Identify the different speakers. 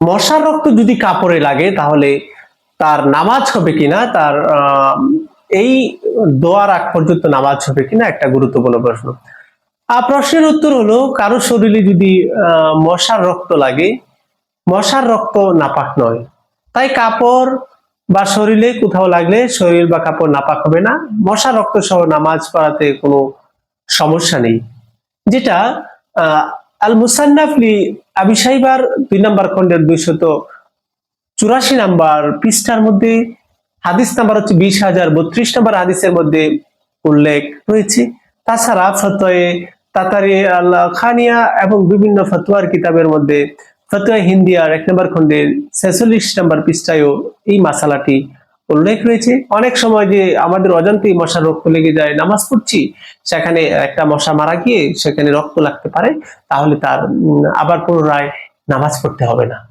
Speaker 1: মশার রক্ত যদি কাপড়ে লাগে, তাহলে তার নামাজ হবে কিনা, তার এই দোয়ার আগ পর্যন্ত নামাজ হবে কিনা একটা গুরুত্বপূর্ণ প্রশ্ন। আর প্রশ্নের উত্তর হলো, কারও শরীরে যদি মশার রক্ত লাগে, মশার রক্ত নাপাক নয়। তাই কাপড় বা শরীরে কোথাও লাগলে শরীর বা কাপড় নাপাক হবে না। মশার রক্ত সহ নামাজ পড়াতে কোনো সমস্যা নেই। যেটা আল মুসান্নাফলি আবি সাইবার দুই নম্বর খণ্ডের দুইশত চুরাশি নাম্বার পৃষ্ঠার মধ্যে হাদিস নাম্বার হচ্ছে বিশ হাজার বত্রিশ নম্বর হাদিসের মধ্যে উল্লেখ রয়েছে। তাছাড়া ফতোয়ে তাতারি আল্লাহ খানিয়া এবং বিভিন্ন ফতোয়ার কিতাবের মধ্যে ফতোয়া হিন্দিয়ার এক নম্বর খণ্ডের ছেচল্লিশ নম্বর পৃষ্ঠায়ও এই মাসালাটি উল্লেখ রয়েছে। অনেক সময় যে আমাদের অজান্তেই মশার রক্ত লেগে যায়, নামাজ পড়ছি, সেখানে একটা মশা মারা গিয়ে সেখানে রক্ত লাগতে পারে, তাহলে তার আবার পুনরায় নামাজ পড়তে হবে না।